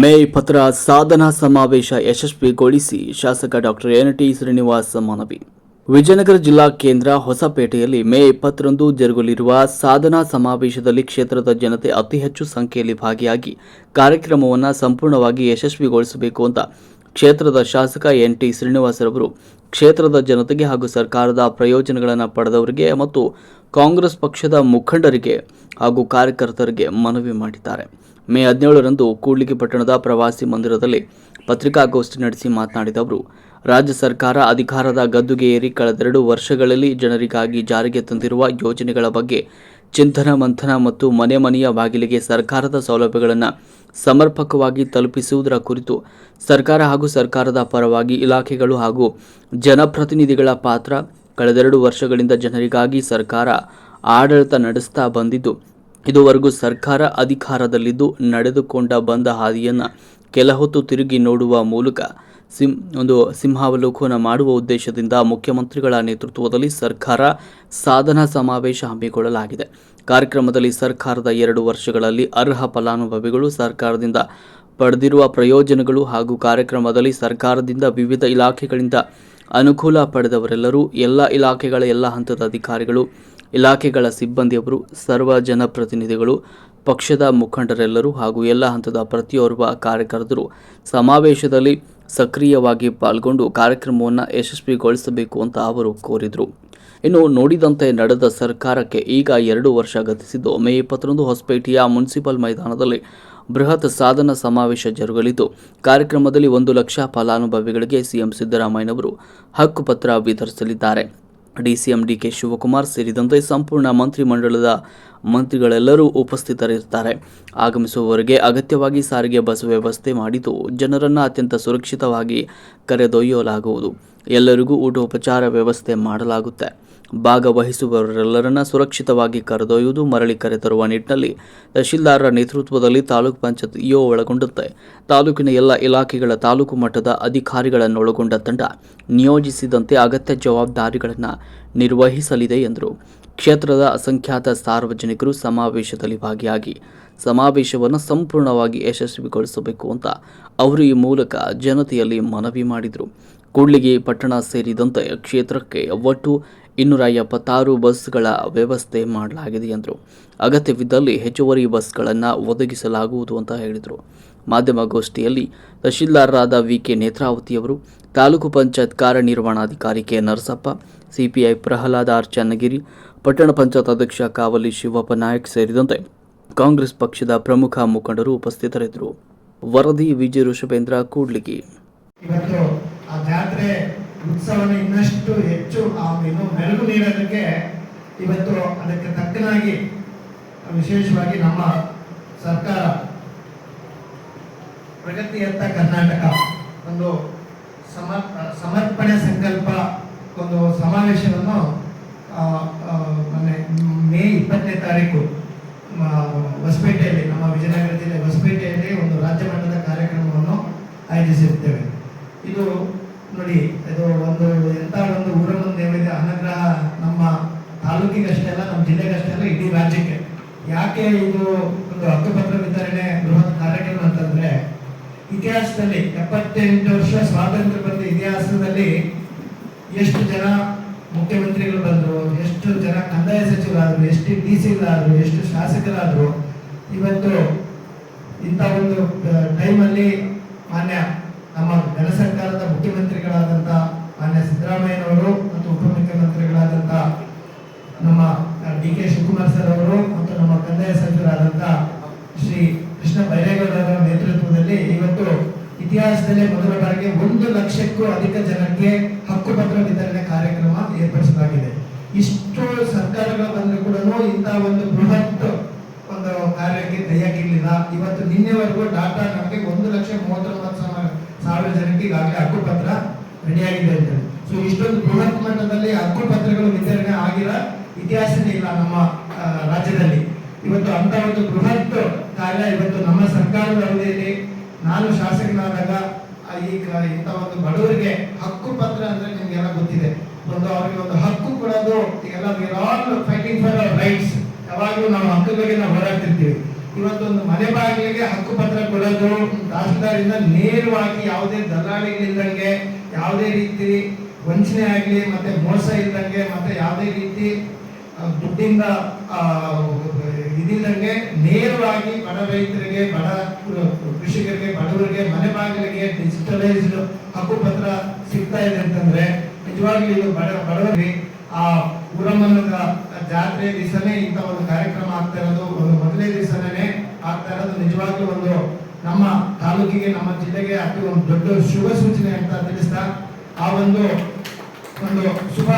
ಮೇ ಇಪ್ಪತ್ತರ ಸಾಧನಾ ಸಮಾವೇಶ ಯಶಸ್ವಿಗೊಳಿಸಿ ಶಾಸಕ ಡಾಕ್ಟರ್ ಎನ್ ಟಿ ಶ್ರೀನಿವಾಸ ಮನವಿ. ವಿಜಯನಗರ ಜಿಲ್ಲಾ ಕೇಂದ್ರ ಹೊಸಪೇಟೆಯಲ್ಲಿ ಮೇ ಇಪ್ಪತ್ತರಂದು ಜರುಗಲಿರುವ ಸಾಧನಾ ಸಮಾವೇಶದಲ್ಲಿ ಕ್ಷೇತ್ರದ ಜನತೆ ಅತಿ ಹೆಚ್ಚು ಸಂಖ್ಯೆಯಲ್ಲಿ ಭಾಗಿಯಾಗಿ ಕಾರ್ಯಕ್ರಮವನ್ನು ಸಂಪೂರ್ಣವಾಗಿ ಯಶಸ್ವಿಗೊಳಿಸಬೇಕು ಅಂತ ಕ್ಷೇತ್ರದ ಶಾಸಕ ಎನ್ ಟಿ ಶ್ರೀನಿವಾಸರವರು ಕ್ಷೇತ್ರದ ಜನತೆಗೆ ಹಾಗೂ ಸರ್ಕಾರದ ಪ್ರಯೋಜನಗಳನ್ನು ಪಡೆದವರಿಗೆ ಮತ್ತು ಕಾಂಗ್ರೆಸ್ ಪಕ್ಷದ ಮುಖಂಡರಿಗೆ ಹಾಗೂ ಕಾರ್ಯಕರ್ತರಿಗೆ ಮನವಿ ಮಾಡಿದ್ದಾರೆ. ಮೇ ಹದಿನೇಳರಂದು ಕೂಡ್ಲಿಗಿ ಪಟ್ಟಣದ ಪ್ರವಾಸಿ ಮಂದಿರದಲ್ಲಿ ಪತ್ರಿಕಾಗೋಷ್ಠಿ ನಡೆಸಿ ಮಾತನಾಡಿದ ಅವರು, ರಾಜ್ಯ ಸರ್ಕಾರ ಅಧಿಕಾರದ ಗದ್ದುಗೆ ಏರಿ ಕಳೆದೆರಡು ವರ್ಷಗಳಲ್ಲಿ ಜನರಿಗಾಗಿ ಜಾರಿಗೆ ತಂದಿರುವ ಯೋಜನೆಗಳ ಬಗ್ಗೆ ಚಿಂತನ, ಮಂಥನ ಮತ್ತು ಮನೆ ಮನೆಯ ಬಾಗಿಲಿಗೆ ಸರ್ಕಾರದ ಸೌಲಭ್ಯಗಳನ್ನು ಸಮರ್ಪಕವಾಗಿ ತಲುಪಿಸುವುದರ ಕುರಿತು ಸರ್ಕಾರ ಹಾಗೂ ಸರ್ಕಾರದ ಪರವಾಗಿ ಇಲಾಖೆಗಳು ಹಾಗೂ ಜನಪ್ರತಿನಿಧಿಗಳ ಪಾತ್ರ ಕಳೆದೆರಡು ವರ್ಷಗಳಿಂದ ಜನರಿಗಾಗಿ ಸರ್ಕಾರ ಆಡಳಿತ ನಡೆಸ್ತಾ ಬಂದಿದ್ದು ಇದುವರೆಗೂ ಸರ್ಕಾರ ಅಧಿಕಾರದಲ್ಲಿದ್ದು ನಡೆದುಕೊಂಡ ಬಂದ ಹಾದಿಯನ್ನು ಕೆಲ ಹೊತ್ತು ತಿರುಗಿ ನೋಡುವ ಮೂಲಕ ಸಿಂ, ಒಂದು ಸಿಂಹಾವಲೋಕನ ಮಾಡುವ ಉದ್ದೇಶದಿಂದ ಮುಖ್ಯಮಂತ್ರಿಗಳ ನೇತೃತ್ವದಲ್ಲಿ ಸರ್ಕಾರ ಸಾಧನಾ ಸಮಾವೇಶ ಹಮ್ಮಿಕೊಳ್ಳಲಾಗಿದೆ. ಕಾರ್ಯಕ್ರಮದಲ್ಲಿ ಸರ್ಕಾರದ ಎರಡು ವರ್ಷಗಳಲ್ಲಿ ಅರ್ಹ ಫಲಾನುಭವಿಗಳು ಸರ್ಕಾರದಿಂದ ಪಡೆದಿರುವ ಪ್ರಯೋಜನಗಳು ಹಾಗೂ ಕಾರ್ಯಕ್ರಮದಲ್ಲಿ ಸರ್ಕಾರದಿಂದ ವಿವಿಧ ಇಲಾಖೆಗಳಿಂದ ಅನುಕೂಲ ಪಡೆದವರೆಲ್ಲರೂ ಎಲ್ಲ ಇಲಾಖೆಗಳ ಎಲ್ಲ ಹಂತದ ಅಧಿಕಾರಿಗಳು ಇಲಾಖೆಗಳ ಸಿಬ್ಬಂದಿಯವರು ಸರ್ವ ಜನಪ್ರತಿನಿಧಿಗಳು, ಪಕ್ಷದ ಮುಖಂಡರೆಲ್ಲರೂ ಹಾಗೂ ಎಲ್ಲ ಹಂತದ ಪ್ರತಿಯೊರ್ವ ಕಾರ್ಯಕರ್ತರು ಸಮಾವೇಶದಲ್ಲಿ ಸಕ್ರಿಯವಾಗಿ ಪಾಲ್ಗೊಂಡು ಕಾರ್ಯಕ್ರಮವನ್ನು ಯಶಸ್ವಿಗೊಳಿಸಬೇಕು ಅಂತ ಅವರು ಕೋರಿದರು. ಇನ್ನು ನೋಡಿದಂತೆ ನಡೆದ ಸರ್ಕಾರಕ್ಕೆ ಈಗ ಎರಡು ವರ್ಷ ಗತಿಸಿದ್ದು, ಮೇ ಇಪ್ಪತ್ತರಂದು ಹೊಸಪೇಟೆಯ ಮುನ್ಸಿಪಲ್ ಮೈದಾನದಲ್ಲಿ ಬೃಹತ್ ಸಾಧನ ಸಮಾವೇಶ ಜರುಗಲಿದ್ದು, ಕಾರ್ಯಕ್ರಮದಲ್ಲಿ ಒಂದು ಲಕ್ಷ ಫಲಾನುಭವಿಗಳಿಗೆ ಸಿಎಂ ಸಿದ್ದರಾಮಯ್ಯನವರು ಹಕ್ಕುಪತ್ರ ವಿತರಿಸಲಿದ್ದಾರೆ. ಡಿಸಿಎಂ ಡಿಕೆ ಶಿವಕುಮಾರ್ ಸೇರಿದಂತೆ ಸಂಪೂರ್ಣ ಮಂತ್ರಿಮಂಡಲದ ಮಂತ್ರಿಗಳೆಲ್ಲರೂ ಉಪಸ್ಥಿತರಿರುತ್ತಾರೆ. ಆಗಮಿಸುವವರೆಗೆ ಅಗತ್ಯವಾಗಿ ಸಾರಿಗೆ, ಬಸ್ ವ್ಯವಸ್ಥೆ ಮಾಡಿದ್ದು ಜನರನ್ನು ಅತ್ಯಂತ ಸುರಕ್ಷಿತವಾಗಿ ಕರೆದೊಯ್ಯಲಾಗುವುದು. ಎಲ್ಲರಿಗೂ ಊಟೋಪಚಾರ ವ್ಯವಸ್ಥೆ ಮಾಡಲಾಗುತ್ತೆ. ಭಾಗವಹಿಸುವವರೆಲ್ಲರನ್ನ ಸುರಕ್ಷಿತವಾಗಿ ಕರೆದೊಯ್ಯುವುದು ಮರಳಿ ಕರೆತರುವ ನಿಟ್ಟಿನಲ್ಲಿ ತಹಶೀಲ್ದಾರರ ನೇತೃತ್ವದಲ್ಲಿ ತಾಲೂಕು ಪಂಚಾಯತ್ ಇಒ ಒಳಗೊಂಡಂತೆ. ತಾಲೂಕಿನ ಎಲ್ಲ ಇಲಾಖೆಗಳ ತಾಲೂಕು ಮಟ್ಟದ ಅಧಿಕಾರಿಗಳನ್ನೊಳಗೊಂಡ ತಂಡ ನಿಯೋಜಿಸಿದಂತೆ ಅಗತ್ಯ ಜವಾಬ್ದಾರಿಗಳನ್ನು ನಿರ್ವಹಿಸಲಿದೆ ಎಂದರು. ಕ್ಷೇತ್ರದ ಅಸಂಖ್ಯಾತ ಸಾರ್ವಜನಿಕರು ಸಮಾವೇಶದಲ್ಲಿ ಭಾಗಿಯಾಗಿ ಸಮಾವೇಶವನ್ನು ಸಂಪೂರ್ಣವಾಗಿ ಯಶಸ್ವಿಗೊಳಿಸಬೇಕು ಅಂತ ಅವರು ಈ ಮೂಲಕ ಜನತೆಯಲ್ಲಿ ಮನವಿ ಮಾಡಿದರು. ಕೂಡ್ಲಿಗಿ ಪಟ್ಟಣ ಸೇರಿದಂತೆ ಕ್ಷೇತ್ರಕ್ಕೆ ಒಟ್ಟು ಇನ್ನೂರ ಎಪ್ಪತ್ತಾರು ಬಸ್ಗಳ ವ್ಯವಸ್ಥೆ ಮಾಡಲಾಗಿದೆ ಎಂದರು. ಅಗತ್ಯವಿದ್ದಲ್ಲಿ ಹೆಚ್ಚುವರಿ ಬಸ್ಗಳನ್ನು ಒದಗಿಸಲಾಗುವುದು ಅಂತ ಹೇಳಿದರು. ಮಾಧ್ಯಮಗೋಷ್ಠಿಯಲ್ಲಿ ತಹಶೀಲ್ದಾರರಾದ ವಿ ಕೆ ನೇತ್ರಾವತಿಯವರು ತಾಲೂಕು ಪಂಚಾಯತ್ ಕಾರ್ಯನಿರ್ವಹಣಾಧಿಕಾರಿ K Narasappa, CPI Prahlad R Channagiri, ಪಟ್ಟಣ ಪಂಚಾಯತ್ ಅಧ್ಯಕ್ಷ ಕಾವಲಿ ಶಿವಪ್ಪ ನಾಯಕ್ ಸೇರಿದಂತೆ ಕಾಂಗ್ರೆಸ್ ಪಕ್ಷದ ಪ್ರಮುಖ ಮುಖಂಡರು ಉಪಸ್ಥಿತರಿದ್ದರು. ವರದಿ ವಿಜಯ ಋಷಭೇಂದ್ರ ಕೂಡ್ಲಿಗಿ. ಉತ್ಸವನ ಇನ್ನಷ್ಟು ಹೆಚ್ಚು ಆ ಇನ್ನು ಮೆರುಗು ನೀಡೋದಕ್ಕೆ ಇವತ್ತು ಅದಕ್ಕೆ ತಕ್ಕನಾಗಿ ವಿಶೇಷವಾಗಿ ನಮ್ಮ ಸರ್ಕಾರ ಪ್ರಗತಿಯತ್ತ ಕರ್ನಾಟಕ ಒಂದು ಸಮ, ಸಮರ್ಪಣೆ ಸಂಕಲ್ಪ ಒಂದು ಸಮಾವೇಶವನ್ನು ಮೊನ್ನೆ ಮೇ ಇಪ್ಪತ್ತನೇ ತಾರೀಕು ಹೊಸಪೇಟೆಯಲ್ಲಿ, ನಮ್ಮ ವಿಜಯನಗರ ಜಿಲ್ಲೆ ಹೊಸಪೇಟೆಯಲ್ಲಿ ಒಂದು ರಾಜ್ಯ ಮಟ್ಟದ ಕಾರ್ಯಕ್ರಮವನ್ನು ಆಯೋಜಿಸಿರುತ್ತೇವೆ ಇದು ನೋಡಿ, ಇದು ಒಂದು ಎಂತ ಒಂದು ಊರ ಮುಂದೆ ಏನಿದೆ ಅನುಗ್ರಹ ನಮ್ಮ ತಾಲೂಕಿಗಷ್ಟೇ ಅಲ್ಲ ನಮ್ಮ ಜಿಲ್ಲೆಗಷ್ಟೇ ಅಲ್ಲ ಇಡೀ ರಾಜ್ಯಕ್ಕೆ. ಯಾಕೆ ಇದು ಒಂದು ಹಕ್ಕುಪತ್ರ ವಿತರಣೆ ಬೃಹತ್ ಕಾರ್ಯಕ್ರಮ ಅಂತಂದ್ರೆ, ಇತಿಹಾಸದಲ್ಲಿ ಎಪ್ಪತ್ತೆಂಟು ವರ್ಷ ಸ್ವಾತಂತ್ರ್ಯ ಬಂದ ಇತಿಹಾಸದಲ್ಲಿ ಎಷ್ಟು ಜನ ಮುಖ್ಯಮಂತ್ರಿಗಳು ಬಂದರು, ಎಷ್ಟು ಜನ ಕಂದಾಯ ಸಚಿವರಾದರು, ಎಷ್ಟು ಡಿ ಸಿಗಳಾದರು, ಎಷ್ಟು ಶಾಸಕರಾದರು, ಇವತ್ತು ಇಂಥ ಒಂದು ಟೈಮಲ್ಲಿ ಮಾನ್ಯ ನಮ್ಮ ಜನ ಸರ್ಕಾರದ ಮುಖ್ಯಮಂತ್ರಿಗಳಾದಂಥ ಮಾನ್ಯ ಸಿದ್ದರಾಮಯ್ಯನವರು ಮತ್ತು ಉಪಮುಖ್ಯಮಂತ್ರಿಗಳಾದಂತಹ ನಮ್ಮ ಡಿ ಕೆ ಶಿವಕುಮಾರ್ ಸರ್ ಅವರು ಮತ್ತು ನಮ್ಮ ಕಂದಾಯ ಸಚಿವರಾದಂಥ ಶ್ರೀ ಕೃಷ್ಣ ಬೈರೇಗೌಡರ ನೇತೃತ್ವದಲ್ಲಿ ಇವತ್ತು ಇತಿಹಾಸದಲ್ಲೇ ಮೊದಲ ಬಾರಿಗೆ ಒಂದು ಲಕ್ಷಕ್ಕೂ ಅಧಿಕ ಜನಕ್ಕೆ ಹಕ್ಕುಪತ್ರ ವಿತರಣೆ ಕಾರ್ಯಕ್ರಮ ಏರ್ಪಡಿಸಲಾಗಿದೆ. ಇಷ್ಟು ಸರ್ಕಾರಗಳು ಬಂದರೂ ಕೂಡ ಇಂಥ ಒಂದು ಬೃಹತ್ ಒಂದು ಕಾರ್ಯಕ್ಕೆ ಕೈಯಾಗಿರ್ಲಿಲ್ಲ ಇವತ್ತು ನಿನ್ನೆವರೆಗೂ ಡಾಟಾ ನಮಗೆ ಒಂದು ಲಕ್ಷ ಮೂವತ್ತೊಂಬತ್ತು ಸಾವಿರ ಸಾವಿರ ಜನಕ್ಕೆ ಈಗಾಗಲೇ ಹಕ್ಕುಪತ್ರ ರೆಡಿಯಾಗಿದೆ ಅಂತ ಸೊ ಇಷ್ಟೊಂದು ಬೃಹತ್ ಮಟ್ಟದಲ್ಲಿ ಹಕ್ಕುಪತ್ರಗಳು ವಿತರಣೆ ಆಗಿರೋ ಇತಿಹಾಸನೇ ಇಲ್ಲ ನಮ್ಮ ರಾಜ್ಯದಲ್ಲಿ. ಇವತ್ತು ಅಂತ ಒಂದು ಬೃಹತ್ ಕಾರ್ಯ ಇವತ್ತು ನಮ್ಮ ಸರ್ಕಾರದ ಅವಧಿಯಲ್ಲಿ ನಾನು ಶಾಸಕನಾದಾಗ ಈಗ ಇಂಥ ಒಂದು ಬಡವರಿಗೆ ಹಕ್ಕು ಪತ್ರ ಅಂದ್ರೆ ನಿಮ್ಗೆಲ್ಲ ಗೊತ್ತಿದೆ. ಒಂದು ಅವ್ರಿಗೆ ಒಂದು ಹಕ್ಕು ಕೊಡೋದು ಈಗೆಲ್ಲ ಫೈಟಿಂಗ್ ಫಾರ್ ರೈಟ್ಸ್ ಯಾವಾಗಲೂ ನಾವು ಹಕ್ಕುಗಳಿಗೆ ನಾವು ಹೋರಾಡ್ತಿರ್ತೀವಿ. ಇವತ್ತೊಂದು ಮನೆ ಬಾಗಿಲಿಗೆ ಹಕ್ಕುಪತ್ರ ಕೊಡೋದು, ತಹಸೀಲ್ದಾರಿಂದ ನೇರವಾಗಿ ಯಾವುದೇ ದಲ್ಲಾಳಿಗಳಿಲ್ದಂಗೆ ಯಾವುದೇ ರೀತಿ ವಂಚನೆ ಆಗಲಿ, ಮತ್ತೆ ಮೋಸ ಇಲ್ದಂಗೆ, ಮತ್ತೆ ಯಾವುದೇ ರೀತಿ ದುಡ್ಡಿಂದ ಇದಿಲ್ದಂಗೆ ನೇರವಾಗಿ ಬಡ ರೈತರಿಗೆ, ಬಡ ಕೃಷಿಕರಿಗೆ, ಬಡವರಿಗೆ ಮನೆ ಬಾಗಿಲಿಗೆ ಡಿಜಿಟಲೈಸ್ಡ್ ಹಕ್ಕುಪತ್ರ ಸಿಗ್ತಾ ಇದೆ ಅಂತಂದ್ರೆ, ನಿಜವಾಗ್ಲೂ ಇದು ಬಡ, ಬಡವರಿಗೆ ಆ ಊರಮ್ಮನದ ಜಾತ್ರೆ ದಿವಸನೇ ಇಂಥ ಒಂದು ಕಾರ್ಯಕ್ರಮ ಆಗ್ತಾ ಇರೋದು, ಒಂದು ಮೊದಲೇ ದಿವಸನೇ ಆಗ್ತಾ ಇರೋದು ನಿಜವಾಗ್ಲೂ ಒಂದು ನಮ್ಮ ತಾಲೂಕಿಗೆ, ನಮ್ಮ ಜಿಲ್ಲೆಗೆ ಅತಿ ಒಂದು ದೊಡ್ಡ ಶುಭ ಸೂಚನೆ ಅಂತ ತಿಳಿಸ್ತಾ, ಆ ಒಂದು ಒಂದು ಶುಭ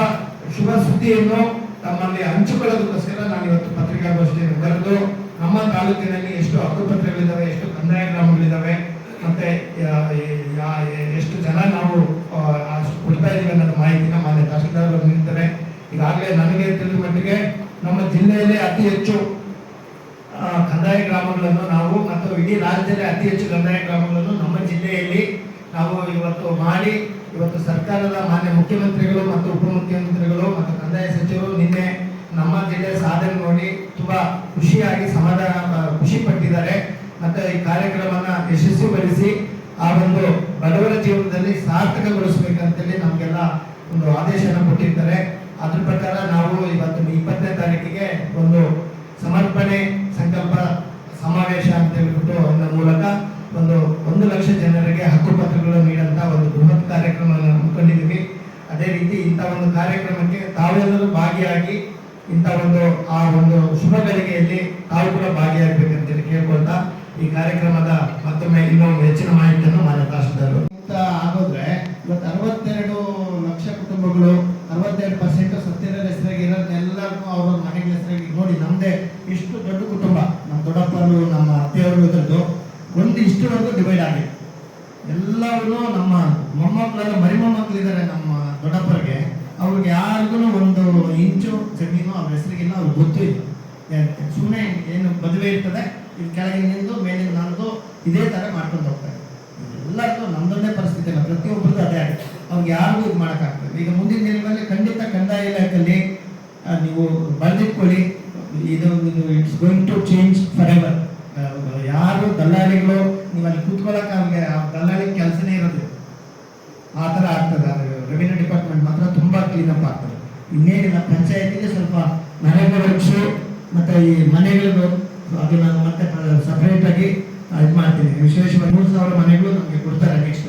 ಶುಭ ಸುದ್ದಿಯನ್ನು ತಮ್ಮಲ್ಲಿ ಹಂಚಿಕೊಳ್ಳೋದಕ್ಕೋಸ್ಕರ ನಾನು ಇವತ್ತು ಪತ್ರಿಕಾಗೋಷ್ಠಿಯನ್ನು ಬರೆದು, ನಮ್ಮ ತಾಲೂಕಿನಲ್ಲಿ ಎಷ್ಟು ಹಕ್ಕುಪತ್ರಗಳಿದ್ದಾವೆ ಎಷ್ಟು ಕಂದಾಯ ಗ್ರಾಮಗಳಿದ್ದಾವೆ ಮತ್ತೆ ಎಷ್ಟು ಜನ ನಾವು ಕೊಡ್ತಾ ಇದೀವಿ ಅನ್ನೋದು ಮಾಹಿತಿನ ಮಾನ್ಯ ತಹಸೀಲ್ದಾರ್ ಈಗಾಗಲೇ ನನಗೆ ತಿಳಿದ ಮಟ್ಟಿಗೆ ನಮ್ಮ ಜಿಲ್ಲೆಯಲ್ಲಿ ಅತಿ ಹೆಚ್ಚು ಕಂದಾಯ ಗ್ರಾಮಗಳನ್ನು ನಾವು ಮತ್ತು ಇಡೀ ರಾಜ್ಯದಲ್ಲಿ ಅತಿ ಹೆಚ್ಚು ಕಂದಾಯ ಗ್ರಾಮಗಳನ್ನು ನಮ್ಮ ಜಿಲ್ಲೆಯಲ್ಲಿ ನಾವು ಇವತ್ತು ಮಾಡಿ, ಇವತ್ತು ಸರ್ಕಾರದ ಮಾನ್ಯ ಮುಖ್ಯಮಂತ್ರಿಗಳು ಮತ್ತು ಉಪಮುಖ್ಯಮಂತ್ರಿಗಳು ಮತ್ತು ಕಂದಾಯ ಸಚಿವರು ನಿನ್ನೆ ನಮ್ಮ ಜಿಲ್ಲೆಯ ಸಾಧನೆ ನೋಡಿ ತುಂಬ ಖುಷಿಯಾಗಿ ಸಮಾಧಾನ ಖುಷಿ ಪಟ್ಟಿದ್ದಾರೆ. ಮತ್ತು ಈ ಕಾರ್ಯಕ್ರಮನ ಯಶಸ್ವಿಗೊಳಿಸಿ ಆ ಒಂದು ಬಡವರ ಜೀವನದಲ್ಲಿ ಸಾರ್ಥಕಗೊಳಿಸಬೇಕಂತೇಳಿ ನಮಗೆಲ್ಲ ಒಂದು ಆದೇಶನ ಕೊಟ್ಟಿರ್ತಾರೆ. ಅದ್ರ ಪ್ರಕಾರ ನಾವು ಇವತ್ತು ಇಪ್ಪತ್ತನೇ ತಾರೀಕಿಗೆ ಒಂದು ಸಮರ್ಪಣೆ ಸಂಕಲ್ಪ ಸಮಾವೇಶ ಅಂತ ಹೇಳ್ಬಿಟ್ಟು ಅದರ ಮೂಲಕ ಒಂದು ಒಂದು ಲಕ್ಷ ಜನರಿಗೆ ಹಕ್ಕುಪತ್ರಗಳು ನೀಡಂತ ಒಂದು ಬೃಹತ್ ಕಾರ್ಯಕ್ರಮವನ್ನು ಹಮ್ಮಿಕೊಂಡಿದ್ದೀವಿ. ಅದೇ ರೀತಿ ಇಂಥ ಒಂದು ಕಾರ್ಯಕ್ರಮಕ್ಕೆ ತಾವೆಲ್ಲರೂ ಭಾಗಿಯಾಗಿ ಇಂಥ ಒಂದು, ಆ ಒಂದು ಶುಭ ಗಳಿಗೆಯಲ್ಲಿ ತಾವು ಕೂಡ ಭಾಗಿಯಾಗಬೇಕಂತೇಳಿ ಕೇಳ್ಕೊಳ್ತಾ ಈ ಕಾರ್ಯಕ್ರಮದ ಮತ್ತೊಮ್ಮೆ ಇನ್ನೊಂದು ಹೆಚ್ಚಿನ ಮಾಹಿತಿಯನ್ನು ಮಾನ್ಯ ಅಂತ ಆಗೋದ್ರೆ ಇವತ್ತು ಅರವತ್ತೆರಡು ಲಕ್ಷ ಕುಟುಂಬಗಳು ಅರವತ್ತೆರಡು ಪರ್ಸೆಂಟ್ ಸತ್ಯದ ಹೆಸರಾಗಿ ಇರೋದನ್ನೆಲ್ಲರೂ ಅವ್ರ ಮನೆಗಳ ಹೆಸರಾಗಿ ನೋಡಿ ನಮ್ದೇ ಇಷ್ಟು ದೊಡ್ಡ ಕುಟುಂಬ ನಮ್ಮ ದೊಡ್ಡಪ್ಪರು ನಮ್ಮ ಅತ್ತೆಯವರು ಇದ್ರದ್ದು ಒಂದು ಇಷ್ಟರವರೆಗೂ ಡಿವೈಡ್ ಆಗಿದೆ ಎಲ್ಲರೂ ನಮ್ಮ ಮೊಮ್ಮಕ್ಕಳೆಲ್ಲ ಮರಿ ಮೊಮ್ಮಕ್ಕಳಿದ್ದಾರೆ ನಮ್ಮ ದೊಡ್ಡಪ್ಪರಿಗೆ, ಅವ್ರಿಗೆ ಯಾರಿಗೂ ಒಂದು ಇಂಚು ಜಮೀನು ಅವ್ರ ಹೆಸರಿಗಿಲ್ಲ, ಅವ್ರಿಗೆ ಗೊತ್ತು ಇಲ್ಲ. ಸುಮ್ಮನೆ ಏನು ಮದುವೆ ಇರ್ತದೆ ಇಲ್ಲಿ ಕೆಳಗೆ ನಿಂದು, ಮೇಲಿನ ನಂದು ಇದೇ ತರ ಮಾಡ್ಕೊಂಡು ಹೋಗ್ತಾರೆ. ಎಲ್ಲರಿಗೂ ನಮ್ದೊಂದೇ ಪರಿಸ್ಥಿತಿ ಇಲ್ಲ ಪ್ರತಿಯೊಬ್ಬರದ್ದು ಅದೇ ಆಗಿದೆ. ಅವ್ರಿಗೆ ಯಾರಿಗೂ ಇದು ಮಾಡೋಕ್ಕಾಗ್ತದೆ ಈಗ ಮುಂದಿನ ದಿನಗಳಲ್ಲಿ ಖಂಡಿತ ಕಂದಾಯ ಇಲಾಖೆಯಲ್ಲಿ ನೀವು ಬರೆದಿಟ್ಕೊಳ್ಳಿ ಇದು it's going to change for ever ಯಾರು ದಲ್ಲಾಳಿಗಳು ನೀವು ಅಲ್ಲಿ ಕೂತ್ಕೊಳ್ಳೋಕೆ ಅವ್ರಿಗೆ ಆ ದಲ್ಲಾಳಿ ಕೆಲಸನೇ ಇರೋದು ಆ ಥರ ಆಗ್ತದೆ ರೆವಿನ್ಯೂ ಡಿಪಾರ್ಟ್ಮೆಂಟ್ ಮಾತ್ರ ತುಂಬಾ ಕ್ಲೀನ್ ಅಪ್ ಆಗ್ತದೆ ಇನ್ನೇನಿಲ್ಲ, ಪಂಚಾಯತಿಗೆ ಸ್ವಲ್ಪ ಮನೆಗಳ ರಕ್ಷೆ ಮತ್ತೆ ಈ ಮನೆಗಳು ಅದು ನಾನು ಮತ್ತೆ ಸಪ್ರೇಟಾಗಿ ಇದು ಮಾಡ್ತೀನಿ. ವಿಶೇಷವಾಗಿ ಮೂರು ಸಾವಿರ ಮನೆಗಳು ನಮಗೆ ಕೊಡ್ತಾರೆ ನೆಕ್ಸ್ಟ್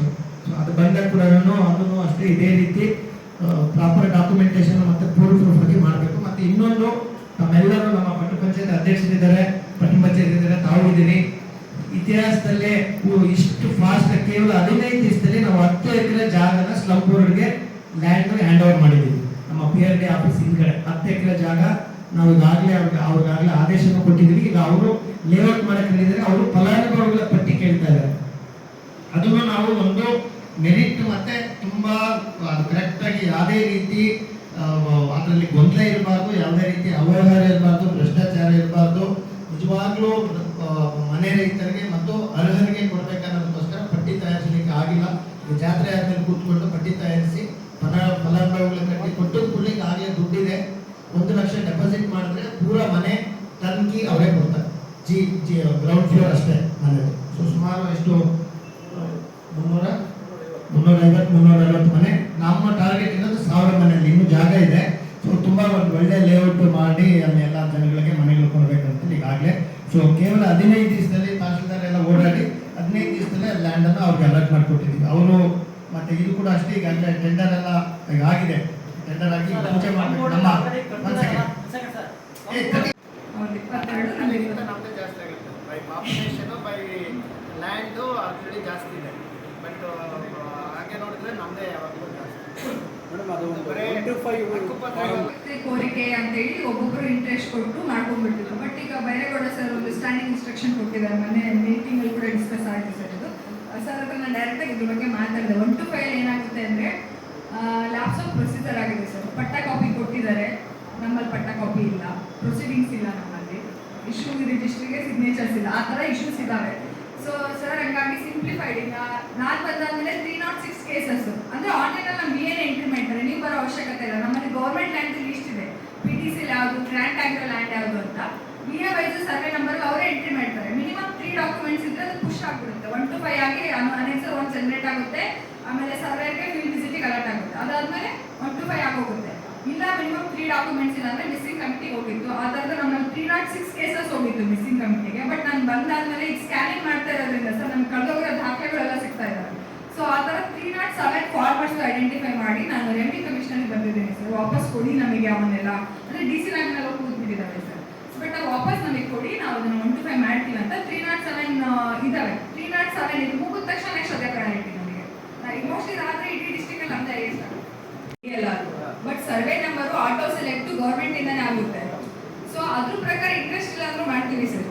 ಅದು ಬಂದಾಗ ಕೂಡ ಅದನ್ನು ಅಷ್ಟೇ ಇದೇ ರೀತಿ ಪ್ರಾಪರ್ ಡಾಕ್ಯುಮೆಂಟೇಶನ್ ಮತ್ತೆ ಪ್ರೂಫ್ ಆಗಿ ಮಾಡಬೇಕು. ಮತ್ತೆ ಇನ್ನೊಂದು, ನಮ್ಮೆಲ್ಲರೂ ನಮ್ಮ ಪಟ್ಟಣ ಪಂಚಾಯತ್ ಅಧ್ಯಕ್ಷರಿದ್ದಾರೆ, ಪಟ್ಟಣ ಪಂಚಾಯತ್ ಇದ್ದಾರೆ, ತಾವು ಇದ್ದೀರಿ. ಇತಿಹಾಸದಲ್ಲೇ ಇಷ್ಟು ಫಾಸ್ಟ್ ಕೇವಲ ಹದಿನೈದು ದಿವಸದಲ್ಲಿ ನಾವು ಹತ್ತು ಎಕರೆ ಜಾಗನ ಬೋರ್ಡ್ಗೆ ಲ್ಯಾಂಡ್ ಹ್ಯಾಂಡ್ ಓವರ್ ಮಾಡಿದ್ದೀವಿ. ನಮ್ಮ ಪಿ ಆರ್ ಡಿ ಆಫೀಸ್ ಹಿಂದ್ಗಡೆ. ಹತ್ತು ಎಕರೆ ಜಾಗ, ನಾವು ಈಗಾಗಲೇ ಅವ್ರಿಗೆ ಅವ್ರಿಗಾಗಲೇ ಆದೇಶನ ಕೊಟ್ಟಿದ್ದೀವಿ. ಈಗ ಅವರು ಲೇಔಟ್ ಮಾಡಕ್ಕೆ ಹೇಳಿದರೆ ಅವರು ಫಲಾನುಭವಿಗಳ ಪಟ್ಟಿ ಕೇಳ್ತಾ ಇದ್ದಾರೆ. ಅದನ್ನು ನಾವು ಒಂದು ಮೆರಿಟ್ ಮತ್ತೆ ತುಂಬಾ ಕರೆಕ್ಟ್ ಆಗಿ ಯಾವುದೇ ರೀತಿ ಅದರಲ್ಲಿ ಗೊಂದಲ ಇರಬಾರ್ದು, ಯಾವುದೇ ರೀತಿ ಅವ್ಯವಹಾರ ಇರಬಾರ್ದು, ಭ್ರಷ್ಟಾಚಾರ ಇರಬಾರ್ದು. ನಿಜವಾಗ್ಲೂ ಮನೆ ರೈತರಿಗೆ ಮತ್ತು ಅರ್ಹರಿಗೆ ಕೊಡಬೇಕನ್ನೋದಕ್ಕೋಸ್ಕರ ಪಟ್ಟಿ ತಯಾರಿಸಲಿಕ್ಕೆ ಆಗಿಲ್ಲ. ಜಾತ್ರೆ ಆದ್ಮೇಲೆ ಕೂತ್ಕೊಂಡು ಪಟ್ಟಿ ತಯಾರಿಸಿ ಫಲ ಫಲಾನುಭವಿಗಳ ಕಟ್ಟಿ ಕೊಟ್ಟು ಕೂಡಲಿಕ್ಕೆ ಆಗಲೇ ದುಡ್ಡಿದೆ ಒಂದು ಲಕ್ಷ ಡೆಪಾಸಿಟ್ ಮಾಡಿದ್ರೆ ಪೂರಾ ಮನೆ ತನ್ಕಿ ಅವರೇ ಕೊಡ್ತಾರೆ. ಜಿ ಜಿ ಗ್ರೌಂಡ್ ಫ್ಲೋರ್ ಅಷ್ಟೇ ಮನೆಯಲ್ಲಿ ಸೊ ಸುಮಾರು ಎಷ್ಟು ಮುನ್ನೂರ? ಮುನ್ನೂರ ಐವತ್ತು ಮುನ್ನೂರ ಐವತ್ತು ಮನೆ. ನಮ್ಮ ಟಾರ್ಗೆಟ್ ಇನ್ನೊಂದು ಸಾವಿರ ಮನೆಯಲ್ಲಿ ಇನ್ನೂ ಜಾಗ ಇದೆ. ಸೊ ತುಂಬ ಒಂದು ಒಳ್ಳೆ ಲೇಔಟ್ ಮಾಡಿ ಅಲ್ಲಿ ಎಲ್ಲ ಜನಗಳಿಗೆ ಮನೆಗಳು ಕೊಡಬೇಕಂತ ಈಗಾಗಲೇ. ಸೊ ಕೇವಲ ಹದಿನೈದು ದಿವಸದಲ್ಲಿ ತಹಸೀಲ್ದಾರ್ ಎಲ್ಲ ಓಡಾಡಿ ಹದಿನೈದು ದಿವಸದಲ್ಲೇ ಲ್ಯಾಂಡನ್ನು ಅವ್ರಿಗೆ ಅಲರ್ಟ್ ಮಾಡಿಕೊಟ್ಟಿದ್ದೀವಿ. ಕೂಡ ಅಷ್ಟೇ ಈಗಾಗಲೇ ಟೆಂಡರ್ ಎಲ್ಲ ಈಗ ಆಗಿದೆ. ಟೆಂಡರ್ ಆಗಿ ಪೂಜೆ ಮಾಡಬೇಕು. ನಮ್ಮ ಜಾಸ್ತಿ ಆಗುತ್ತೆ. By population by land already ಜಾಸ್ತಿ ಇದೆ. ಬಟ್ ಹಾಗೆ ನೋಡಿದ್ರೆ ನಮ್ದೇ ಯಾವಾಗಲೂ ಜಾಸ್ತಿ. ಕೋರಿಕೆ ಅಂತೇಳಿ ಒಬ್ಬೊಬ್ರು ಇಂಟ್ರೆಸ್ಟ್ ಕೊಟ್ಟು ಮಾಡ್ಕೊಂಡ್ಬಿಟ್ಟಿದ್ರು ಬಟ್ ಈಗ ಬೈರೇಗೌಡ ಸರ್ ಒಂದು ಸ್ಟ್ಯಾಂಡಿಂಗ್ ಇನ್ಸ್ಟ್ರಕ್ಷನ್ ಕೊಟ್ಟಿದ್ದಾರೆ. ಮೊನ್ನೆ ಮೀಟಿಂಗ್ ಅಲ್ಲಿ ಕೂಡ ಡಿಸ್ಕಸ್ ಆಯಿತು ಸರ್ ಇದು. ಸರ್ ಹತ್ರ ನಾನು ಡೈರೆಕ್ಟಾಗಿ ಇದ್ರ ಬಗ್ಗೆ ಮಾತಾಡಿದೆ. ಒನ್ ಟು ಫೈವ್ ಏನಾಗುತ್ತೆ ಅಂದರೆ ಲ್ಯಾಬ್ಸ್ ಆಫ್ ಪ್ರೊಸೀಜರ್ ಆಗಿದೆ ಸರ್. ಪಟ್ಟ ಕಾಪಿ ಕೊಟ್ಟಿದ್ದಾರೆ. ನಮ್ಮಲ್ಲಿ ಪಟ್ಟ ಕಾಪಿ ಇಲ್ಲ. ಪ್ರೊಸೀಡಿಂಗ್ಸ್ ಇಲ್ಲ ನಮ್ಮಲ್ಲಿ. ಇಶ್ಯೂ ರಿಜಿಸ್ಟ್ರಿಗೆ ಸಿಗ್ನೇಚರ್ಸ್ ಇಲ್ಲ. ಆ ಥರ ಇಶ್ಯೂಸ್ ಇದ್ದಾವೆ ಸೊ ಸರ್ ಹಂಗಾಗಿ ಸಿಂಪ್ಲಿಫೈಡ್ ಈಗ ನಾನು ಬಂದಾದ್ಮೇಲೆ ತ್ರೀ ನಾಟ್ ಸಿಕ್ಸ್ ಕೇಸಸ್ ಅಂದರೆ ಆನ್ಲೈನ್ ಅಲ್ಲಿ ನಮ್ಗೆ ಏನು ಎಂಟ್ರಿ ಮಾಡ್ತಾರೆ ನೀವು ಬರೋ ಅವಶ್ಯಕತೆ ಇಲ್ಲ. ನಮ್ಮಲ್ಲಿ ಗೌರ್ಮೆಂಟ್ ಲ್ಯಾಂಡ್ ಲಿಸ್ಟ್ ಇದೆ. ಪಿ ಟಿ ಸಿ ಯಾವುದು ಗ್ರ್ಯಾಂಟ್ ಆಗಿರೋ ಲ್ಯಾಂಡ್ ಯಾವುದು ಅಂತ. ಇಯರ್ ವೈಸ್ ಸರ್ವೆ ನಂಬರ್ ಅವರೇ ಎಂಟ್ರಿ ಮಾಡ್ತಾರೆ. ಡಾಕ್ಯುಮೆಂಟ್ಸ್ ಇದ್ರೆ ಅದು ಪುಷ್ ಆಗ್ಬಿಡುತ್ತೆ. ಒನ್ ಟು ಫೈವ್ ಆಗಿ ಅನ್ಸರ್ ಒಂದು ಜನರೇಟ್ ಆಗುತ್ತೆ. ಆಮೇಲೆ ಸರ್ವೇಗೆ ಫೀಲ್ಡ್ ವಿಸಿಟಿಗೆ ಅಲರ್ಟ್ ಆಗುತ್ತೆ. ಅದಾದ್ಮೇಲೆ ಒನ್ ಟು ಫೈವ್ ಆಗೋಗುತ್ತೆ. ಇಲ್ಲ ಮಿನಿಮಮ್ ತ್ರೀ ಡಾಕ್ಯುಮೆಂಟ್ಸ್ ಇಲ್ಲ ಮಿಸ್ಸಿಂಗ್ ಕಮಿಟಿಗೆ ಹೋಗಿತ್ತು. ಆ ಥರದ ನಮ್ಮಲ್ಲಿ ತ್ರೀ ನಾಟ್ ಸಿಕ್ಸ್ ಕೇಸಸ್ ಹೋಗಿತ್ತು ಮಿಸ್ಸಿಂಗ್ ಕಮಿಟಿಗೆ ಬಟ್ ನಾನು ಬಂದಾದ್ಮೇಲೆ ಈಗ ಸ್ಕ್ಯಾನಿಂಗ್ ಮಾಡ್ತಾ ಇರೋದ್ರಿಂದ ಸರ್ ನಮ್ಗೆ ಕಳೆದೋಗಿರೋ ದಾಖಲೆಗಳೆಲ್ಲ ಸಿಗ್ತಾ ಇದ್ದಾರೆ ಸೊ ಆ ಥರ three not seven farmers identify ಮಾಡಿ ನಾನು ರೆವಿನ್ಯೂ ಕಮಿಷನರ್ಗೆ ಬಂದಿದ್ದೀನಿ ಸರ್ ವಾಪಸ್ ಕೊಡಿ ನಮಗೆ ಅವನ್ನೆಲ್ಲ. ಅಂದರೆ ಡಿ ಸಿ ಲ್ಯಾಬ್ನೆಲ್ಲ ಕೂತ್ಬಿಟ್ಟಿದ್ದಾವೆ ನಾವು ವಾಪಸ್ ನಮಗೆ ಕೊಡಿ, ನಾವು ಅದನ್ನ ಒನ್ ಟು ಮಾಡ್ತೀವಿ ಅಂತ. ತ್ರೀ ನಾಟ್ ಸೆವೆನ್ ಇದ್ದಾವೆ ತ್ರೀ ನಾಟ್ ಸೆವೆನ್ ಇದು ಮುಗಿದ ತಕ್ಷಣ ನೆಕ್ಸ್ಟ್ ಅದೇ ಪ್ರಯಾರಿಟಿ ನಮಗೆ. ಮೋಸ್ಟ್ಲಿ ರಾತ್ರಿ ಇಡೀ ಡಿಸ್ಟಿಕ್ ಅಲ್ಲಿ ಅಂತ ಹೇಳ್ತಾರೆ ಎಲ್ಲರೂ but survey number auto select government ಇಂದಾನೆ ಆಗುತ್ತೆ. ಸೊ ಅದ್ರ ಪ್ರಕಾರ ಇಂಟ್ರೆಸ್ಟ್ ಇಲ್ಲ ಅಂದ್ರೂ ಮಾಡ್ತೀವಿ sir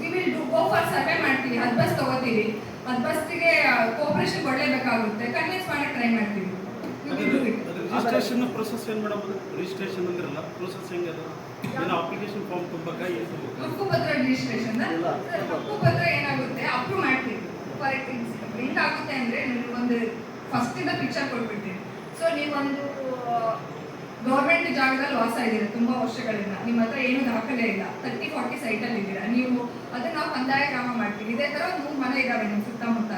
we will do go for survey ಮಾಡ್ತೀವಿ. ಹತ್ತು ಬಸ್ ತಗೋತೀವಿ. ಹತ್ತು ಬಸ್ಗೆ ಕೋಪರೇಷನ್ ಕೊಡಲೇಬೇಕಾಗುತ್ತೆ. ಕನ್ವಿನ್ಸ್ ಮಾಡಕ್ಕೆ ಟ್ರೈ ಮಾಡ್ತೀವಿ. ರಿಜಿಸ್ಟ್ರೇಷನ್ ಪ್ರೊಸೆಸ್ ಏನು ಮೇಡಮ್ ರಿಜಿಸ್ಟ್ರೇಷನ್ ಅಂದ್ರಲ್ಲ ಪ್ರೊಸೆಸ್ ಹೆಂಗೆ ಅದು? ಏನೋ ಅಪ್ಲಿಕೇಶನ್ ಫಾರ್ಮ್ ತುಂಬಕ್ಕ ಏನು ಹಕ್ಕುಪತ್ರ ರಿಜಿಸ್ಟ್ರೇಷನ್ ಹಕ್ಕುಪತ್ರ ಏನಾಗುತ್ತೆ? ಅಪ್ರೂವ್ ಮಾಡ್ತೀವಿ. ಫಾರ್ ಹೆಂಗಾಗುತ್ತೆ ಅಂದ್ರೆ ನೀವು ಒಂದು ಫಸ್ಟ್ ಇಂದ ಪಿಕ್ಚರ್ ಕೊಟ್ಬಿಡ್ತೀವಿ ಸೊ ನೀವೊಂದು ಗೌರ್ಮೆಂಟ್ ಜಾಗದಲ್ಲಿ ವಾಸ ಇದ್ದೀರಾ ತುಂಬಾ ವರ್ಷಗಳಿಂದ? ನಿಮ್ಮ ಹತ್ರ ಏನು ದಾಖಲೆ ಇಲ್ಲ. ತರ್ಟಿ ಫಾರ್ಟಿ ಸೈಟ್ ಅಲ್ಲಿ ಇದ್ದೀರಾ. ನೀವು ಅದನ್ನ ನಾವು ಕಂದಾಯ ಗ್ರಾಮ ಮಾಡ್ತೀವಿ ಇದೇ ತರ ಮೂರು ಮನೆ ಇದಾವೆ ನಿಮ್ಮ ಸುತ್ತಮುತ್ತ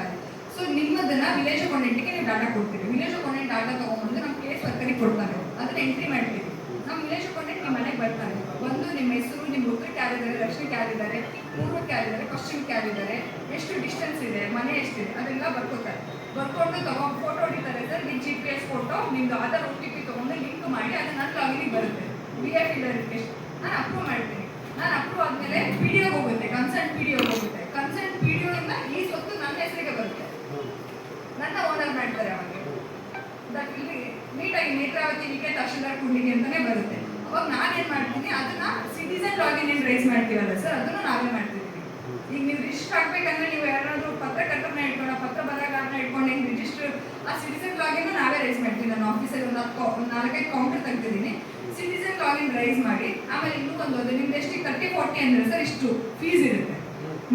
ಸೊ ನಿಮ್ಮದನ್ನ ವಿಲೇಜ್ ಅಕೌಂಟೆಂಟ್ಗೆ ನೀವು ಡಾಟಾ ಕೊಡ್ತೀರಿ. ವಿಲೇಜ್ ಅಕೌಂಟೆಂಟ್ ಡಾಟಾ ತಗೊಂಡ್ಬಂದು ನಮ್ಮ ಕೇಸ್ ವರ್ಕರಿಗೆ ಕೊಡ್ತಾರೆ. ಅದನ್ನ ಎಂಟ್ರಿ ಮಾಡ್ತೀವಿ ನಮ್ಮ ವಿಲೇಜ್ ನಿಮ್ಮ ಮನೆಗೆ ಬರ್ತಾರೆ. ಒಂದು ನಿಮ್ಮ ಹೆಸರು ನಿಮ್ಮ ಉತ್ತರಕ್ಕೆ ಯಾರಿದ್ದಾರೆ? ದಕ್ಷಿಣಕ್ಕೆ ಯಾರಿದ್ದಾರೆ? ಪೂರ್ವಕ್ಕೆ ಯಾರಿದ್ದಾರೆ? ಪಶ್ಚಿಮಕ್ಕೆ ಯಾರಿದ್ದಾರೆ? ಎಷ್ಟು ಡಿಸ್ಟೆನ್ಸ್ ಇದೆ? ಮನೆ ಎಷ್ಟಿದೆ? ಅದೆಲ್ಲ ಬರ್ಕೋತಾರೆ. ಬರ್ಕೊಂಡು ತಗೊಂಡು ಫೋಟೋ ಹೊಡಿತಾರೆ. ಸರ್ ನಿಮ್ಮ ಜಿ ಪಿ ಎಸ್ ಫೋಟೋ ನಿಮ್ದು ಆಧಾರ್ ಒ ಟಿ ಪಿ ತೊಗೊಂಡು ಲಿಂಕ್ ಮಾಡಿ ಅದನ್ನ ನನ್ನ ಲಾಗಿನಿಗೆ ಬರುತ್ತೆ. ವಿ ಎಫ್ ವೆರಿಫಿಕೇಶನ್ ನಾನು ಅಪ್ರೂವ್ ಮಾಡ್ತೀನಿ. ನಾನು ಅಪ್ರೂವ್ ಆದಮೇಲೆ ಪಿ ಡಿ ಹೋಗುತ್ತೆ. ಕನ್ಸರ್ಟ್ ಪಿ ಡಿ ಹೋಗುತ್ತೆ. ಕನ್ಸಲ್ಟ್ ಪಿ ಡಿ ಈ ಸ್ವತ್ತು ನನ್ನ ಹೆಸರಿಗೆ ಬರುತ್ತೆ. ನನ್ನ ಓನರ್ ಮಾಡ್ತಾರೆ ಅವಾಗ. ಬಿ ನೀಟಾಗಿ ನೇತ್ರಾವತಿ ನಿಕೇತ ತಹಶೀಲ್ದಾರ್ ಕುಂಡಿಗೆ ಅಂತಲೇ ಬರುತ್ತೆ. ಅವಾಗ ನಾನೇನು ಮಾಡ್ತೀನಿ, ಅದನ್ನ ಸಿಟಿಸನ್ ಲಾಗಿನ್ ಏನ್ ರೈಸ್ ಮಾಡ್ತೀವಲ್ಲ ಸರ್ ಅದನ್ನು ನಾವೇ ಮಾಡ್ತಿದ್ದೀವಿ ಈಗ ನೀವು ರಿಜಿಸ್ಟರ್ ಆಗ್ಬೇಕಂದ್ರೆ ನೀವು ಯಾರಾದ್ರೂ ಪತ್ರಕರ್ತರನ್ನ ಇಟ್ಕೊಂಡು ಪತ್ರ ಬರಗಾರನ ಇಟ್ಕೊಂಡು ಹೆಂಗೆ ರಿಜಿಸ್ಟರ್ ಆ ಸಿಟಿಸನ್ ಲಾಗಿನ್ ನಾವೇ ರೈಸ್ ಮಾಡ್ತೀವಿ. ನಾನು ಆಫೀಸಲ್ಲಿ ಒಂದು ನಾಲ್ಕೈದು ಕೌಂಟರ್ ತೆಗ್ದಿದ್ದೀನಿ. ಸಿಟಿಸನ್ ಲಾಗಿನ್ ರೈಸ್ ಮಾಡಿ, ಆಮೇಲೆ ಇನ್ನೂ ಒಂದು ಅದು ನಿಮ್ದು ಎಷ್ಟು ತರ್ಟಿ ಫೋರ್ಟಿ ಅಂದ್ರೆ ಸರ್ ಇಷ್ಟು ಫೀಸ್ ಇರುತ್ತೆ.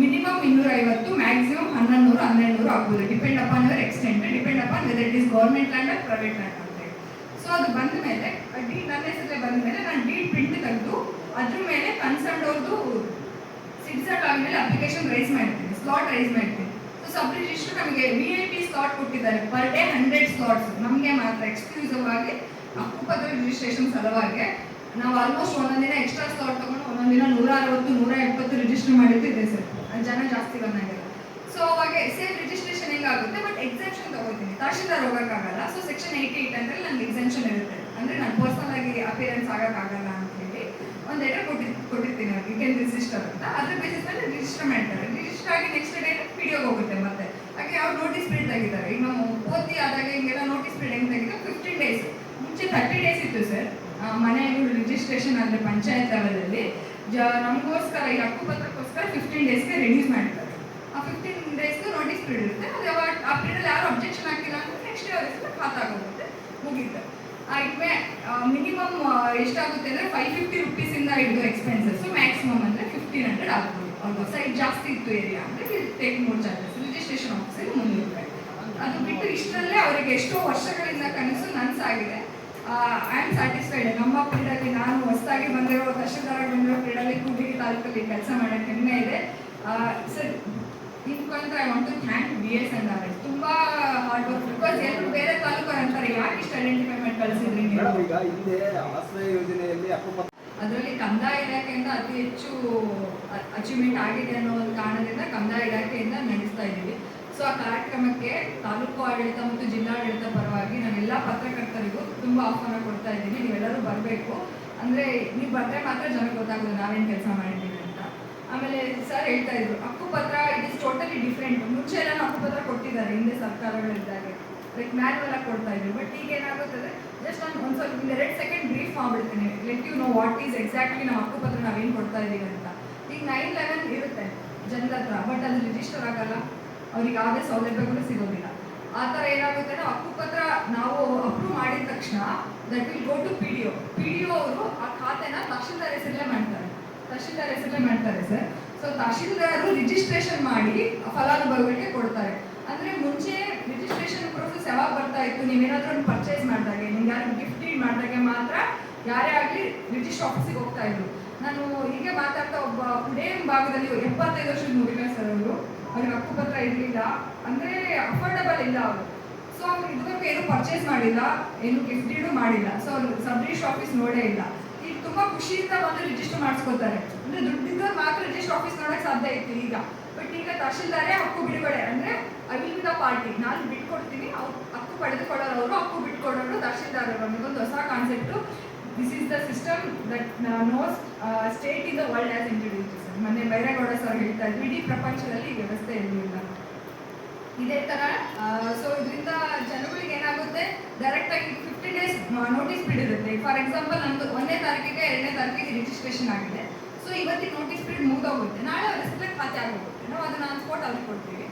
ಮಿನಿಮಮ್ ಇನ್ನೂರ ಐವತ್ತು ಮ್ಯಾಕ್ಸಿಮಮ್ ಹನ್ನೊಂದು ನೂರು ಹನ್ನೆರಡು ನೂರು ಆಗ್ಬೋದು. Depend upon your extent depend upon whether it is government land or private land ಅಂತ ಸೊ ಅದು ಬಂದ ಮೇಲೆ ಡೀಡ್ ನನ್ನ ಹೆಸರಲ್ಲೇ ಬಂದ ಮೇಲೆ ನಾನು ಡೀಡ್ ಪ್ರಿಂಟ್ ತೆಗೆದು ಅದ್ರ ಮೇಲೆ ಕನ್ಸರ್ನ್ ಅವ್ರದ್ದು ಸಿಟಿಸರ್ಟ್ ಆದ್ಮೇಲೆ ಅಪ್ಲಿಕೇಶನ್ ರೈಸ್ ಮಾಡ್ತೀನಿ ಸ್ಲಾಟ್ ರೈಸ್ ಮಾಡ್ತೀನಿ. ಸೊ ಸಬ್ ರಿಜಿಸ್ಟರ್ ನಮಗೆ ವಿ ಐ ಪಿ ಸ್ಲಾಟ್ ಕೊಟ್ಟಿದ್ದಾರೆ. ಪರ್ ಡೇ ಹಂಡ್ರೆಡ್ ಸ್ಲಾಟ್ಸ್ ನಮಗೆ ಮಾತ್ರ ಎಕ್ಸ್ಕ್ಲೂಸಿವ್ ಆಗಿ ಹಕ್ಕುಪತ್ರ ರಿಜಿಸ್ಟ್ರೇಷನ್ ಸಲುವಾಗಿ ನಾವು ಆಲ್ಮೋಸ್ಟ್ ಒಂದೊಂದಿನ ಎಕ್ಸ್ಟ್ರಾ ಸ್ಲಾಟ್ ತಗೊಂಡು ದಿನ ನೂರ ಅರವತ್ತು ನೂರ ಎಪ್ಪತ್ತು ರಿಜಿಸ್ಟರ್ ಮಾಡಿದ್ದಿದೆ ಸರ್ ಜನ ಜಾಸ್ತಿ ಬಂದಾಗೆಲ್ಲ. ಸೊ ಅವಾಗ ಸೇಮ್ ರಿಜಿಸ್ಟ್ರೇಷನ್ ಹೆಂಗಾಗುತ್ತೆ? ಬಟ್ ಎಕ್ಸಾಮ್ಷನ್ ತಗೋತೀನಿ. ತಹಶೀಲ್ದಾರ್ ಹೋಗೋಕ್ಕಾಗಲ್ಲ. ಸೊ ಸೆಕ್ಷನ್ ಏಯ್ಟಿ ಏಯ್ಟ್ ಅಂದ್ರೆ ನಂಗೆ ಎಕ್ಸಾಮ್ಷನ್ ಇರುತ್ತೆ. ಅಂದ್ರೆ ನಾನು ಪರ್ಸನಲ್ ಆಗಿ ಅಪಿಯರೆನ್ಸ್ ಆಗೋಕ್ಕಾಗಲ್ಲ ಅಂತ ಹೇಳಿ ಒಂದು ಲೆಟರ್ ಕೊಟ್ಟಿ ಕೊಟ್ಟಿರ್ತೀನಿ ಅವ್ರಿಗೆ. ಕೆನ್ ರಿಜಿಸ್ಟರ್ ಅಂತ. ಅದ್ರ ಬೇಸಿಸ್ ಮೇಲೆ ರಿಜಿಸ್ಟರ್ ಮಾಡ್ತಾರೆ. ರಿಜಿಸ್ಟರ್ ಆಗಿ ನೆಕ್ಸ್ಟ್ ಡೇ ಡಿ ಹೋಗುತ್ತೆ ಮತ್ತೆ. ಹಾಗೆ ಅವ್ರು ನೋಟಿಸ್ ಪೀರಿಯಡ್ ತೆಗಿತಾರೆ. ಈಗ ನಾವು ಓದಿ ಆದಾಗ ಹಿಂಗೆಲ್ಲ ನೋಟಿಸ್ ಪೀರಿಯಡ್ ಹೆಂಗೆ ತೆಗಿದ್ರೆ ಫಿಫ್ಟೀನ್ ಡೇಸ್ ಮುಂಚೆ ತರ್ಟಿ ಡೇಸ್ ಇತ್ತು ಸರ್ ಮನೆಗಳು ರಿಜಿಸ್ಟ್ರೇಷನ್ ಅಂದರೆ ಪಂಚಾಯತ್ ಲೆವೆಲಲ್ಲಿ ಜ, ನಮಗೋಸ್ಕರ, ಈ ಹಕ್ಕುಪತ್ರಕ್ಕೋಸ್ಕರ ಫಿಫ್ಟೀನ್ ಡೇಸ್ಗೆ ರಿಲೀಸ್ ಮಾಡ್ತಾರೆ. ಆ ಫಿಫ್ಟೀನ್ ಡೇಸ್ಗೆ ನೋಟಿಸ್ ಪೀರಿಯಡ್ ಇರುತ್ತೆ. ಅದು ಯಾವಾಗ ಆ ಪೀರಿಯಡ್ ಯಾರು ಅಬ್ಜೆಕ್ಷನ್ ಹಾಕಿಲ್ಲ ಅಂದರೆ ನೆಕ್ಸ್ಟ್ ಅವರಿಗೆ ಖಾತಾ ಆಗೋಗುತ್ತೆ. ಮುಗೀತು. ಇಟ್ಮೆ ಮಿನಿಮಮ್ ಎಷ್ಟಾಗುತ್ತೆ ಅಂದರೆ ಫೈವ್ ಫಿಫ್ಟಿ ರುಪೀಸಿಂದ ಹಿಡಿದು ಎಕ್ಸ್ಪೆನ್ಸಸ್ ಮ್ಯಾಕ್ಸಿಮಮ್ ಅಂದರೆ ಫಿಫ್ಟೀನ್ ಹಂಡ್ರೆಡ್ ಆಗ್ಬೋದು. ಅವ್ರ ಸೈಡ್ ಜಾಸ್ತಿ ಇತ್ತು ಏರಿಯಾ ಅಂದರೆ ಟೇಕ್ ಮೋರ್ ಚಾರ್ಜಸ್ ರಿಜಿಸ್ಟ್ರೇಷನ್ ಆಫೀಸಲ್ಲಿ ಮುನ್ನೂರು ರೂಪಾಯಿ ಅದು ಬಿಟ್ಟು ಇಷ್ಟರಲ್ಲೇ ಅವರಿಗೆ ಎಷ್ಟೋ ವರ್ಷಗಳಿಂದ ಕನಸು ನನಸಾಗಿದೆ. ಐ ಆಮ್ ಸ್ಯಾಟಿಸ್ಫೈಡ್ ನಮ್ಮ ಪೀಡಲ್ಲಿ ನಾನು ಹೊಸದಾಗಿ ಬಂದಿರೋ ತಹಶೀಲ್ದಾರ್ ಬಂದಿರೋ ಪೀಡಲ್ಲಿ ಕೂಡಿಗೆ ತಾಲೂಕಲ್ಲಿ ಕೆಲಸ ಮಾಡೋಕ್ಕೆ ಹೆಮ್ಮೆ ಇದೆ. Sir. ಇಂಕೊಂತ I thank B S N R ತುಂಬಾ ಹಾರ್ಡ್ ವರ್ಕ್ ಬಿಕಾಸ್ ಎಲ್ಲರೂ ಬೇರೆ ತಾಲೂಕು ಅಂತಾರೆ ಯಾಕೆ ಇಷ್ಟು ಐಡೆಂಟಿಫೈಮೆಂಟ್ ಕಳಿಸಿದ್ರಿ ಈಗ ಹಿಂದೆ ಆಶ್ರಯ ಯೋಜನೆಯಲ್ಲಿ ಅದರಲ್ಲಿ ಕಂದಾಯ ಇಲಾಖೆಯಿಂದ ಅತಿ ಹೆಚ್ಚು ಅಚೀವ್ಮೆಂಟ್ ಆಗಿದೆ ಅನ್ನೋ ಒಂದು ಕಾರಣದಿಂದ ಕಂದಾಯ ಇಲಾಖೆಯಿಂದ ನಡೆಸ್ತಾ ಇದ್ದೀವಿ. ಸೊ ಆ ಕಾರ್ಯಕ್ರಮಕ್ಕೆ ತಾಲೂಕು ಆಡಳಿತ ಮತ್ತು ಜಿಲ್ಲಾಡಳಿತ ಪರವಾಗಿ ನಾವೆಲ್ಲ ಪತ್ರಕರ್ತರಿಗೂ ತುಂಬ ಆಹ್ವಾನ ಕೊಡ್ತಾ ಇದ್ದೀವಿ. ನೀವೆಲ್ಲರೂ ಬರಬೇಕು. ಅಂದರೆ ನೀವು ಬಂದರೆ ಮಾತ್ರ ಜನಕ್ಕೆ ಗೊತ್ತಾಗೋದು ನಾವೇನು ಕೆಲಸ ಮಾಡಿದ್ದೀವಿ ಅಂತ. ಆಮೇಲೆ ಸರ್ ಹೇಳ್ತಾ ಇದ್ರು ಹಕ್ಕುಪತ್ರ ಇಟ್ ಇಸ್ ಡಿಫ್ರೆಂಟ್ ಮುಂಚೆ ಎಲ್ಲ ಹಕ್ಕುಪತ್ರ ಕೊಟ್ಟಿದ್ದಾರೆ, ಹಿಂದೆ ಸರ್ಕಾರಗಳಿದ್ದಾಗೆ. ಲೈಕ್ ಮ್ಯಾನ್ಯಲ್ ಆಗಿ ಕೊಡ್ತಾ ಇದ್ರು. ಬಟ್ ಈಗ ಏನಾಗುತ್ತದೆ? ಜಸ್ಟ್ ನಾನು ಒಂದು ಸ್ವಲ್ಪ ಒಂದು ಎರಡು ಸೆಕೆಂಡ್ ಬ್ರೀಫ್ ಮಾಡ್ಬಿಡ್ತೀನಿ. Let you know what is exactly ನಾವು ಹಕ್ಕುಪತ್ರ ನಾವೇನು ಕೊಡ್ತಾ ಇದ್ದೀವಿ ಅಂತ. ಈಗ ನೈನ್ ಲೆವೆನ್ ಇರುತ್ತೆ ಜನರ ಹತ್ರ ಬಟ್ ಅದು ರಿಜಿಸ್ಟರ್ ಆಗಲ್ಲ. ಅವ್ರಿಗೆ ಯಾವುದೇ ಸೌಲಭ್ಯಗಳು ಸಿಗೋದಿಲ್ಲ. ಆ ಥರ ಏನಾಗುತ್ತೆ ಅಂದ್ರೆ ಹಕ್ಕುಪತ್ರ ನಾವು ಅಪ್ರೂವ್ ಮಾಡಿದ ತಕ್ಷಣ that will go to P D O P D O ಅವರು ಆ ಖಾತೆನ ತಹಶೀಲ್ದಾರ್ ಹೆಸರಲ್ಲೇ ಮಾಡ್ತಾರೆ. ತಹಶೀಲ್ದಾರ್ ಹೆಸರಲ್ಲೇ ಮಾಡ್ತಾರೆ ಸರ್ ಸೊ ತಹಶೀಲ್ದಾರರು ರಿಜಿಸ್ಟ್ರೇಷನ್ ಮಾಡಿ ಫಲಾನುಭವಿಗಳಿಗೆ ಕೊಡ್ತಾರೆ. ಅಂದ್ರೆ ಮುಂಚೆ ರಿಜಿಸ್ಟ್ರೇಷನ್ ಪ್ರೋಸೆಸ್ ಯಾವಾಗ ಬರ್ತಾ ಇತ್ತು? ನೀವೇನಾದ್ರೂ ಒಂದು ಪರ್ಚೇಸ್ ಮಾಡಿದಾಗ, ನಿಮ್ಗೆ ಯಾರು ಗಿಫ್ಟ್ ಮಾಡಿದಾಗ ಮಾತ್ರ ಯಾರೇ ಆಗಲಿ ರಿಜಿಸ್ಟರ್ ಆಫೀಸಿಗೆ ಹೋಗ್ತಾ ಇದ್ರು. ನಾನು ಹೀಗೆ ಮಾತಾಡ್ತಾ ಒಬ್ಬ ಉಡೇ ಭಾಗದಲ್ಲಿ ಎಪ್ಪತ್ತೈದು ವರ್ಷದ ಮುಗಿದ ಸರ್ ಅವರು. ಅವ್ರಿಗೆ ಹಕ್ಕುಪತ್ರ ಇರಲಿಲ್ಲ. ಅಂದ್ರೆ ಅಫೋರ್ಡಬಲ್ ಇಲ್ಲ ಅವರು. ಸೊ ಅವ್ರು ಇದುವರೆಗೂ ಏನು ಪರ್ಚೇಸ್ ಮಾಡಿಲ್ಲ, ಏನು ಗಿಫ್ಟ್ ಡೀಡು ಮಾಡಿಲ್ಲ. ಸೊ ಅವ್ರು ಸಬ್ ರಿಜಿಸ್ಟರ್ ಆಫೀಸ್ ನೋಡೇ ಇಲ್ಲ. ಈಗ ತುಂಬಾ ಖುಷಿಯಿಂದ ಬಂದು ರಿಜಿಸ್ಟರ್ ಮಾಡಿಸ್ಕೊತಾರೆ ಅಂದ್ರೆ ದುಡ್ಡಿದ್ದವ್ರು ಮಾತ್ರ ರಿಜಿಸ್ಟರ್ ಆಫೀಸ್ ನೋಡಕ್ ಸಾಧ್ಯ ಇತ್ತು ಈಗ. ಬಟ್ ಈಗ ತಹಶೀಲ್ದಾರೇ ಹಕ್ಕು ಬಿಡುಗಡೆ. ಅಂದ್ರೆ ಐ ದ ಪಾರ್ಟಿ ನಾನು ಬಿಟ್ಕೊಡ್ತೀನಿ, ಅವ್ರು ಹಕ್ಕು ಪಡೆದುಕೊಳ್ಳೋರು ಹಕ್ಕು ಬಿಟ್ಕೊಡೋರು ತಹಶೀಲ್ದಾರ್ ಒಂದು ಹೊಸ concept this is the system that no state in the world has introduce ಮೊನ್ನೆ ಬೈರೇಗೌಡ ಸರ್ ಹೇಳ್ತಾ ಇದ್ರು, ಇಡೀ ಪ್ರಪಂಚದಲ್ಲಿ ವ್ಯವಸ್ಥೆ ಇರಲಿಲ್ಲ ಇದೇ ತರ ಸೊ ಇದರಿಂದ ಜನಗಳಿಗೆ ಏನಾಗುತ್ತೆ? ಡೈರೆಕ್ಟ್ ಆಗಿ ಫಿಫ್ಟಿ ಡೇಸ್ ನೋಟಿಸ್ ಇರುತ್ತೆ. ಫಾರ್ ಎಕ್ಸಾಂಪಲ್ ನಮ್ದು ಒಂದನೇ ತಾರೀಕಿಗೆ ಎರಡನೇ ತಾರೀಕಿಗೆ ರಿಜಿಸ್ಟ್ರೇಷನ್ ಆಗಿದೆ. ಸೊ ಇವತ್ತಿನ ನೋಟಿಸ್ ಪೀರಿಯಡ್ ಮುಗಿದೋಗುತ್ತೆ. ನಾಳೆ ಅವ್ರ ಹೆಸರು ಖಾತೆ ಆಗೋಗುತ್ತೆ ನಾವು ಅದನ್ನ ಸ್ಪೋಟ್ ಅವ್ರಿಗೆ ಕೊಡ್ತೀವಿ.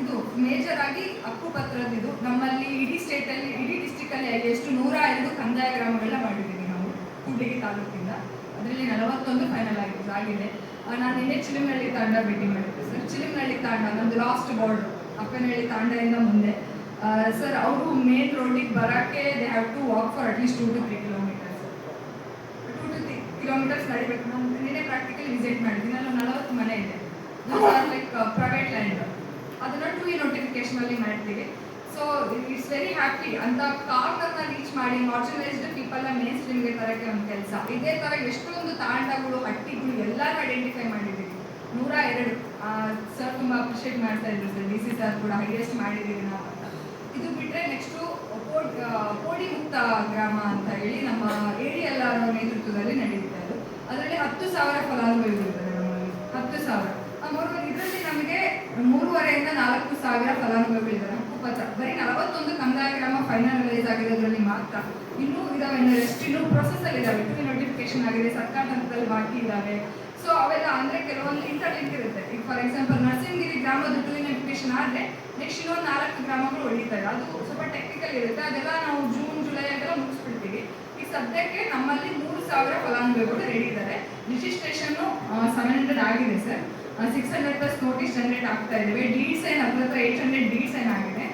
ಇದು ಮೇಜರ್ ಆಗಿ ಹಕ್ಕು ಪತ್ರದ ಇದು. ನಮ್ಮಲ್ಲಿ ಇಡೀ ಸ್ಟೇಟ್ ಅಲ್ಲಿ, ಇಡೀ ಡಿಸ್ಟಿಕ್ ಅಲ್ಲಿ ಎಷ್ಟು ನೂರ ಐದು ಕಂದಾಯ ಗ್ರಾಮಗಳನ್ನ ಮಾಡಿದ್ದೀವಿ ನಾವು, ಕೂಡ್ಲಿಗಿ ತಾಲೂಕಿಂದ. ಅದರಲ್ಲಿ ನಲವತ್ತೊಂದು ಫೈನಲ್ ಆಗಿದೆ. ಆಗಿದೆ ನಾನು ನಿನ್ನೆ ಚಿಲಿಮನಹಳ್ಳಿ ತಾಂಡ ಭೇಟಿ ಮಾಡಿದ್ದೆ ಸರ್. ಚಿಲಿಮನಹಳ್ಳಿ ತಾಂಡ, ನಮ್ದು ಲಾಸ್ಟ್ ಬಾರ್ಡ್ ಅಪ್ಪನಹಳ್ಳಿ ತಾಂಡದಿಂದ ಮುಂದೆ. ಸರ್ ಅವರು ಮೇನ್ ರೋಡಿಗೆ ಬರೋಕ್ಕೆ they have to walk for at least two to three kilometres two to three kilometres ನಡಿಬೇಕು. ನಾನು ನಿನ್ನೆ ಪ್ರಾಕ್ಟಿಕಲ್ ವಿಸಿಟ್ ಮಾಡಿದ್ದೀನಿ ಅಲ್ಲಿ ನಲವತ್ತು ಮನೆ ಇದೆ. ಲೈಕ್ ಪ್ರೈವೇಟ್ ಲ್ಯಾಂಡ್ ಅದನ್ನು ಟು ಇ ನೋಟಿಫಿಕೇಶನಲ್ಲಿ ಮಾಡ್ತೀವಿ. ಸೊ ಇಟ್ಸ್ ವೆರಿ ಹ್ಯಾಪಿ ಅಂತ ಕಾರ್ನರ್ನ ರೀಚ್ ಮಾಡಿ ಮಾರ್ಜಿನಲೈಸ್ಡ್ ಪೀಪಲ್ನ ಮೇನ್ ಸ್ಟ್ರೀಮ್ಗೆ ತರಕ್ಕೆ ಒಂದು ಕೆಲಸ. ಇದೇ ಥರ ಎಷ್ಟೊಂದು ತಾಂಡಗಳು, ಹಟ್ಟಿಗಳು ಎಲ್ಲರೂ ಐಡೆಂಟಿಫೈ ಮಾಡಿದ್ದೀವಿ. ನೂರ ಎರಡು. ಸರ್ ತುಂಬ ಅಪ್ರಿಷಿಯೇಟ್ ಮಾಡ್ತಾ ಇದ್ರು ಸರ್ ಡಿ ಸಿ ಸರ್ ಕೂಡ ಹೈಯೆಸ್ಟ್ ಮಾಡಿದ್ದೀವಿ ನಾವು. ಇದು ಬಿಟ್ರೆ ನೆಕ್ಸ್ಟು ಕೋಡಿ ಮುಕ್ತ ಗ್ರಾಮ ಅಂತ ಹೇಳಿ ನಮ್ಮ ಏರಿಯಲ್ಲ ನೇತೃತ್ವದಲ್ಲಿ ನಡೆಯುತ್ತೆ ಅದು ಅದರಲ್ಲಿ ಹತ್ತು ಸಾವಿರ ಫಲಾನುಭವಿಗಳಿದ್ದಾರೆ ನಮ್ಮಲ್ಲಿ. ಹತ್ತು ಸಾವಿರ. ಮೂರು ಇದರಲ್ಲಿ ನಮಗೆ ಮೂರುವರೆಯಿಂದ ನಾಲ್ಕು ಸಾವಿರ ಫಲಾನುಭವಿಗಳಿದ್ದಾರೆ ಹಕ್ಕುಪತ್ರ ಬರೀ ನಲವತ್ತೊಂದು ಕಂದಾಯ ಗ್ರಾಮ ಫೈನಲೈಸ್ ಆಗಿರೋದ್ರಲ್ಲಿ ಮಾತ್ರ. ಇನ್ನೂ ಇದಾವೆ ಎಷ್ಟು ಇನ್ನೂ ಪ್ರೊಸೆಸ್ ಅಲ್ಲಿ ಇದಾವೆ. ಟು ನೋಟಿಫಿಕೇಶನ್ ಆಗಿದೆ. ಸರ್ಕಾರ ಹಂತದಲ್ಲಿ ಬಾಕಿ ಇದ್ದಾವೆ ಸೊ ಅವೆಲ್ಲ ಅಂದ್ರೆ ಕೆಲವೊಂದು ಇಂಟರ್ಲಿಂಕ್ ಇರುತ್ತೆ. ಈಗ ಫಾರ್ ಎಕ್ಸಾಂಪಲ್ ನರಸಿಂಗಿರಿ ಗ್ರಾಮದ ಟು ನೋಟಿಫಿಕೇಶನ್ ಆದ್ರೆ ನೆಕ್ಸ್ಟ್ ಇನ್ನೊಂದು ನಾಲ್ಕು ಗ್ರಾಮಗಳು ಉಳಿತಾರೆ ಅದು ಸ್ವಲ್ಪ ಟೆಕ್ನಿಕಲ್ ಇರುತ್ತೆ. ಅದೆಲ್ಲ ನಾವು ಜೂನ್ ಜುಲೈ ಅದೆಲ್ಲ ಮುಗಿಸ್ಬಿಡ್ತೀವಿ. ಈ ಸದ್ಯಕ್ಕೆ ನಮ್ಮಲ್ಲಿ ಮೂರು ಸಾವಿರ ಫಲಾನುಭವಿಗಳು ರೆಡಿ ಇದ್ದಾರೆ. ರಿಜಿಸ್ಟ್ರೇಷನ್ ಸೆವೆನ್ ಹಂಡ್ರೆಡ್ ಆಗಿದೆ sir six hundred plus notice generate ಆಗ್ತಾ ಇದ್ದೇವೆ ಡೀಡ್ಸ್ ಏನು ಹತ್ರ ಹತ್ರ ಏಟ್ ಹಂಡ್ರೆಡ್ ಡೀಡ್ಸ್ ಸೈನ್ ಆಗಿದೆ.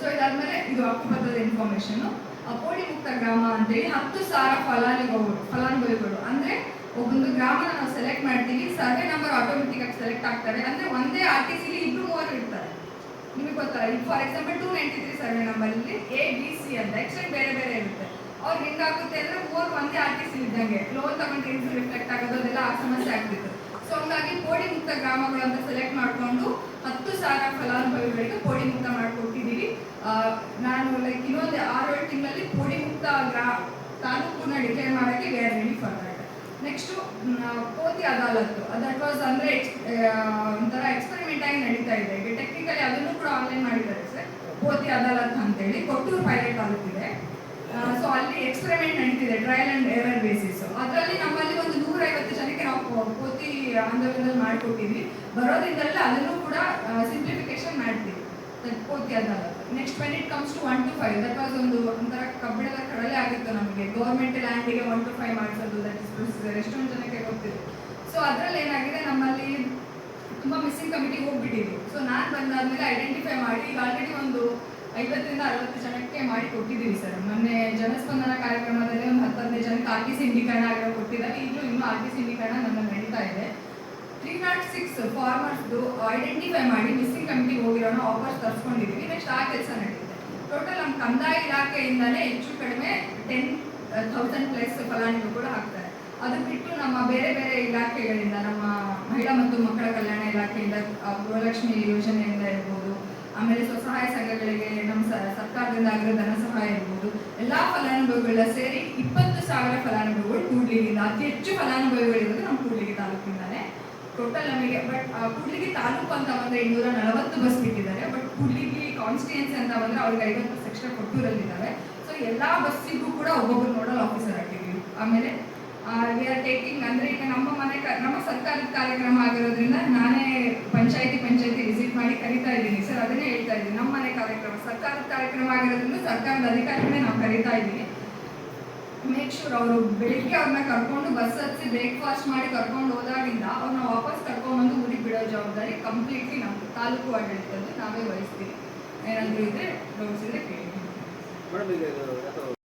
ಸೊ ಇದಾದ್ಮೇಲೆ ಇದು ಹಕ್ಕುಪತ್ರದ ಇನ್ಫಾರ್ಮೇಶನ್ ಕೋಡಿ ಮುಕ್ತ ಗ್ರಾಮ ಅಂತೇಳಿ ಹತ್ತು ಸಾವಿರ ಫಲಾನುಭವಿಗಳು ಫಲಾನುಭವಿಗಳು. ಅಂದ್ರೆ ಒಬ್ಬೊಂದು ಗ್ರಾಮನ ನಾವು ಸೆಲೆಕ್ಟ್ ಮಾಡ್ತೀವಿ. ಸರ್ವೆ ನಂಬರ್ ಆಟೋಮೆಟಿಕ್ ಆಗಿ ಸೆಲೆಕ್ಟ್ ಆಗ್ತಾರೆ ಅಂದ್ರೆ ಒಂದೇ ಆರ್ ಟಿ ಸಿಲಿ ಇಬ್ರು ಮೂವರು ನಿಮಗೆ ಗೊತ್ತಲ್ಲ, ಈಗ for example two ninety three survey ನಂಬರಲ್ಲಿ A B C ಅಂತ ಎಕ್ಸ್ಟ್ರೆಂಟ್ ಬೇರೆ ಬೇರೆ ಇರುತ್ತೆ. ಅವ್ರಿಗೆ ಹೆಂಗಾಗುತ್ತೆ ಅಂದರೆ ಓರ್ ಒಂದೇ ಆರ್ ಟಿ ಸಿ ಇದ್ದಂಗೆ. ಲೋನ್ ತಗೊಂಡು ಏನು ರಿಫ್ಲೆಕ್ಟ್ ಆಗೋದು, ಅದೆಲ್ಲ ಆ ಸಮಸ್ಯೆ ಆಗ್ತಿತ್ತು ಸೊ ಹಂಗಾಗಿ ಕೋಡಿ ಮುಕ್ತ ಗ್ರಾಮಗಳು ಅಂತ ಸೆಲೆಕ್ಟ್ ಮಾಡಿಕೊಂಡು ಹತ್ತು ಸಾವಿರ ಫಲಾನುಭವಿಗಳಿಗೆ ಕೋಡಿ ಮುಕ್ತ ಮಾಡಿಕೊಟ್ಟಿದ್ದೀವಿ ನಾನು ಲೈಕ್ ಇನ್ನೊಂದು ಆರು ಏಳು ತಿಂಗಳಲ್ಲಿ ಕೋಡಿ ಮುಕ್ತ ಗ್ರಾ, ತಾಲೂಕನ್ನ ಡಿಕ್ಲೇರ್ ಮಾಡೋಕ್ಕೆ we are ready for that next ಕೋತಿ ಅದಾಲತ್ತು. ದಟ್ ವಾಸ್ ಅಂದರೆ ಒಂಥರ ಎಕ್ಸ್ಪೆರಿಮೆಂಟಾಗಿ ನಡೀತಾ ಇದೆ. ಕೂಡ ಆನ್ಲೈನ್ ಮಾಡಿದ್ದಾರೆ ಸರ್. ಕೋತಿ ಅದಾಲತ್ ಅಂತೇಳಿ. ಕೊಟ್ಟೂರು ಪೈಲಟ್ ಆಗುತ್ತಿದೆ ಸೊ ಅಲ್ಲಿ ಎಕ್ಸ್ಪೆರಿಮೆಂಟ್ ನಡೀತಿದೆ ಟ್ರಯಲ್ ಅಂಡ್ ಎರರ್ ಬೇಸಿಸ್ ಅದರಲ್ಲಿ ನಮ್ಮಲ್ಲಿ ಒಂದು ನೂರೈವತ್ತು ಜನಕ್ಕೆ ನಾವು ಪೋತಿ ಕೋತಿ ಆಂದೋಲನದಲ್ಲಿ ಮಾಡಿಕೊಟ್ಟಿದ್ವಿ. ಬರೋದ್ರಿಂದಲ್ಲ ಅದನ್ನು ಕೂಡ ಸಿಂಪ್ಲಿಫಿಕೇಶನ್ ಮಾಡ್ತೀವಿ. ಕೋತಿ ಅದಾಲತ್ next when it comes to one two five that was ಒಂದು ಒಂಥರ ಕಬ್ಬಿಣದ ಕಡಲೆ ಆಗಿತ್ತು ನಮಗೆ. ಗೌರ್ಮೆಂಟ್ ಲ್ಯಾಂಡಿಗೆ ಒನ್ ಟು ಫೈವ್ ಮಾಡಿಸೋದು ದಟ್ ಇಸ್ ಪ್ರೊಸೀಜರ್ ಎಷ್ಟೊಂದು ಜನಕ್ಕೆ ಗೊತ್ತಿದೆ ಸೊ ಅದರಲ್ಲಿ ಏನಾಗಿದೆ, ನಮ್ಮಲ್ಲಿ ತುಂಬ ಮಿಸ್ಸಿಂಗ್ ಕಮಿಟಿಗೆ ಹೋಗ್ಬಿಟ್ಟಿದ್ವಿ ಸೊ ನಾನು ಬಂದಾದ್ಮೇಲೆ ಐಡೆಂಟಿಫೈ ಮಾಡಿ, ಈಗ ಆಲ್ರೆಡಿ ಒಂದು ಐವತ್ತರಿಂದ ಅರವತ್ತು ಜನಕ್ಕೆ ಮಾಡಿ ಕೊಟ್ಟಿದ್ದೀವಿ ಸರ್ ಮೊನ್ನೆ ಜನಸ್ಪಂದನ ಕಾರ್ಯಕ್ರಮದಲ್ಲಿ ಒಂದು ಹತ್ತೈದು ಜನಕ್ಕೆ ಆರ್ ಟಿ ಸಿ ಇಂಡಿಕರಣ ಆಗಿರೋ ಕೊಟ್ಟಿದ್ದಾರೆ. ಈಗಲೂ ಇನ್ನೂ ಆರ್ ಟಿ ಸಿ ಇಂಡಿಕರಣ ನಡೀತಾ ಇದೆ. ತ್ರೀ ನಾಟ್ ಸಿಕ್ಸ್ ಫಾರ್ಮರ್ಸ್ದು ಐಡೆಂಟಿಫೈ ಮಾಡಿ ಮಿಸ್ಸಿಂಗ್ ಕಮಿಟಿಗೆ ಹೋಗಿರೋ ಆಫರ್ಸ್ ತರಿಸ್ಕೊಂಡಿದ್ದೀವಿ ನೆಕ್ಸ್ಟ್ ಆ ಕೆಲಸ ನಡೀತಿದೆ. ಟೋಟಲ್ ನಮ್ಮ ಕಂದಾಯ ಇಲಾಖೆಯಿಂದಲೇ ಹೆಚ್ಚು ಕಡಿಮೆ ಟೆನ್ ಥೌಸಂಡ್ ಪ್ಲಸ್ ಫಲಾನುಭವಿ ಕೂಡ ಹಾಕ್ತಾರೆ ಅದು ಬಿಟ್ಟು ನಮ್ಮ ಬೇರೆ ಬೇರೆ ಇಲಾಖೆಗಳಿಂದ, ನಮ್ಮ ಮಹಿಳಾ ಮತ್ತು ಮಕ್ಕಳ ಕಲ್ಯಾಣ ಇಲಾಖೆಯಿಂದ ಗೃಹಲಕ್ಷ್ಮಿ ಯೋಜನೆಯಿಂದ ಇರ್ಬೋದು, ಆಮೇಲೆ ಸ್ವಸಹಾಯ ಸಂಘಗಳಿಗೆ, ನಮ್ಮ ಸರ್ಕಾರದಿಂದ ಆಗಿರೋ ಧನ ಸಹಾಯ ಇರ್ಬೋದು, ಎಲ್ಲ ಫಲಾನುಭವಿಗಳ ಸೇರಿ ಇಪ್ಪತ್ತು ಸಾವಿರ ಫಲಾನುಭವಿಗಳು ಕೂಡ್ಲಿಗಿಂದ ಅತಿ ಹೆಚ್ಚು ಫಲಾನುಭವಿಗಳಿರೋದು ನಮ್ಮ ಕೂಡ್ಲಿಗಿ ತಾಲೂಕಿಂದಾನೆ. ಟೋಟಲ್ ನಮಗೆ ಬಟ್ ಕೂಡ್ಲಿಗಿ ತಾಲೂಕು ಅಂತ ಬಂದ್ರೆ ಇನ್ನೂರ ನಲವತ್ತು ಬಸ್ ಬಿಟ್ಟಿದ್ದಾರೆ ಬಟ್ ಕೂಡ್ಲಿಗಿ ಕಾನ್ಸ್ಟಿಟ್ಯೂನ್ಸಿ ಅಂತ ಬಂದ್ರೆ ಅವ್ರಿಗೆ ಐವತ್ತು ಸೆಕ್ಷನ್ ಎಕ್ಸ್ಟ್ರಾ ಕೊಟ್ಟೂರಲ್ಲಿದ್ದಾವೆ. ಸೊ ಎಲ್ಲ ಬಸ್ಸಿಗೂ ಕೂಡ ಒಬ್ಬೊಬ್ಬರು ನೋಡಲ್ ಆಫೀಸರ್ ಆಗಿದ್ದೀವಿ ಆಮೇಲೆ ವಿ ಆರ್ ಟೇಕಿಂಗ್ ಅಂದ್ರೆ ಈಗ ನಮ್ಮ ಮನೆ ನಮ್ಮ ಸರ್ಕಾರದ ಕಾರ್ಯಕ್ರಮ ಆಗಿರೋದ್ರಿಂದ ನಾನೇ ಪಂಚಾಯತಿ ಪಂಚಾಯತಿ ವಿಸಿಟ್ ಮಾಡಿ ಕರಿತಾ ಇದ್ದೀನಿ. ಸರ್ ಅದನ್ನೇ ಹೇಳ್ತಾ ಇದ್ದೀನಿ. ನಮ್ಮ ಮನೆ ಕಾರ್ಯಕ್ರಮ, ಸರ್ಕಾರದ ಕಾರ್ಯಕ್ರಮ ಆಗಿರೋದ್ರಿಂದ ಸರ್ಕಾರದ ಅಧಿಕಾರಿಗಳೇ ನಾವು ಕರಿತಾ ಇದ್ದೀನಿ ಮೇಕ್ ಶೂರ್ ಅವರು ಬೆಳಿಗ್ಗೆ ಅವ್ರನ್ನ ಕರ್ಕೊಂಡು ಬಸ್ ಹತ್ತಿ ಬ್ರೇಕ್ಫಾಸ್ಟ್ ಮಾಡಿ ಕರ್ಕೊಂಡು ಹೋದಾಗಿಂದ ಅವ್ರನ್ನ ವಾಪಸ್ ಕರ್ಕೊಂಡ್ಬಂದು ಊರಿಗೆ ಬಿಡೋ ಜವಾಬ್ದಾರಿ ಕಂಪ್ಲೀಟ್ಲಿ ನಮ್ಮ ತಾಲೂಕು ಆಡಳಿತದ್ದು ನಾವೇ ವಹಿಸ್ತೀವಿ. ಏನಾದರೂ ಇದ್ರೆ ಡೌಟ್ಸ್ ಇದ್ರೆ ಕೇಳಿ.